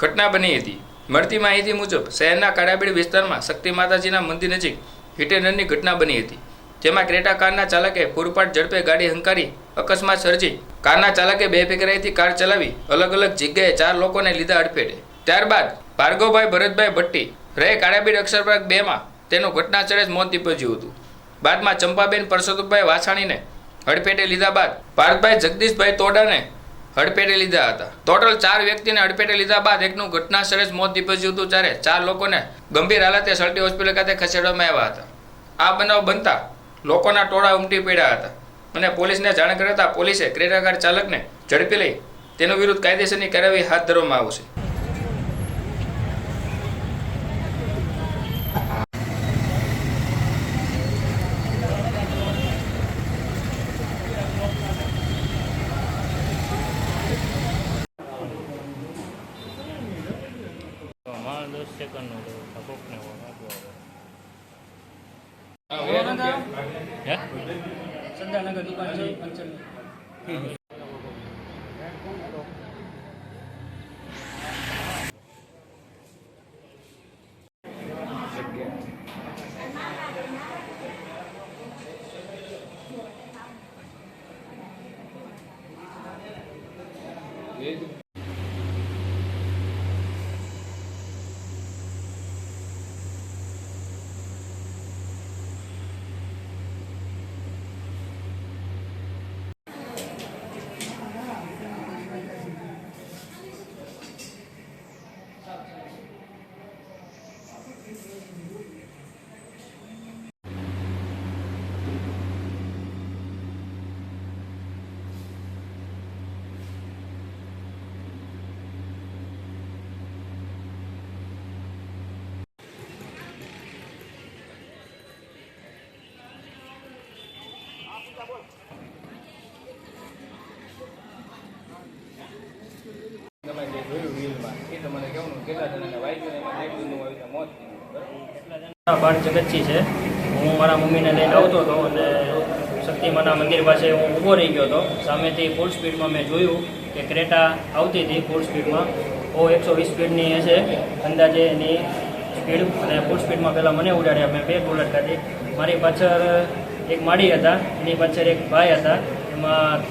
ઘટના બની હતી. મળતી માહિતી મુજબ, શહેરના કાળાબીડ વિસ્તારમાં શક્તિ માતાજીના મંદિર નજીક હિટેનરની ઘટના બની હતી. જેમાં ક્રેટા કારના ચાલકે પૂરપાટ ઝડપે ગાડી હંકારી, અકસ્માત સર્જી, કારના ચાલકે બેફિકરાઈથી કાર ચલાવી અલગ અલગ જગ્યાએ ચાર લોકોને લીધા અડફેટે. ત્યારબાદ, ભાર્ગવભાઈ ભરતભાઈ ભટ્ટી રહે કાળાબીડ અક્ષરપ્રાગ બેમાં તેનું ઘટના સ્થળે જ મોત નીપજ્યું હતું. બાદમાં ચંપાબેન પરસોત્તમભાઈ વાછાણીને હડફેટે લીધા બાદ, ભારતભાઈ જગદીશભાઈ તોડાને હડફેટે લીધા હતા. ટોટલ ચાર વ્યક્તિને હડપેટે લીધા બાદ એકનું ઘટના સ્થળે જ મોત નીપજ્યું હતું જ્યારે ચાર લોકોને ગંભીર હાલતે સલટી હોસ્પિટલ ખાતે ખસેડવામાં આવ્યા હતા. આ બનાવ બનતા લોકોના ટોળા ઉમટી પડ્યા હતા અને પોલીસને જાણ કરતા પોલીસે ક્રેટાકાર ચાલકને ઝડપી લઈ તેનો વિરુદ્ધ કાયદેસરની કાર્યવાહી હાથ ધરવામાં આવશે. દસ સેકન્ડનો કોકને હે? છે જે જોયું રીલમાં એ તમારે કેવું કેટલા જણાને વાગ્યું એમાં એક જણનું આવી રીતે મોત બાળ જગતસિંહ છે હું મારા મમ્મીને લઈને આવતો હતો અને શક્તિમાના મંદિર પાસે હું ઊભો રહી ગયો હતો સામેથી ફૂલ સ્પીડમાં મેં જોયું કે ક્રેટા આવતી હતી ફૂલ સ્પીડમાં ઓ એકસો વીસ સ્પીડની હશે અંદાજે એની સ્પીડ અને ફૂલ સ્પીડમાં પહેલાં મને ઉડાડ્યા મેં બે બુલેટ કાઢી મારી પાછળ એક માળી હતા, એની પાછળ એક ભાઈ હતા, એમાં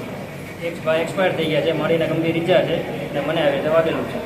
એક્સપાયર થઈ ગયા છે મારીને ગંભીર ઈજા છે અને મને રીતે વાગેલું છે.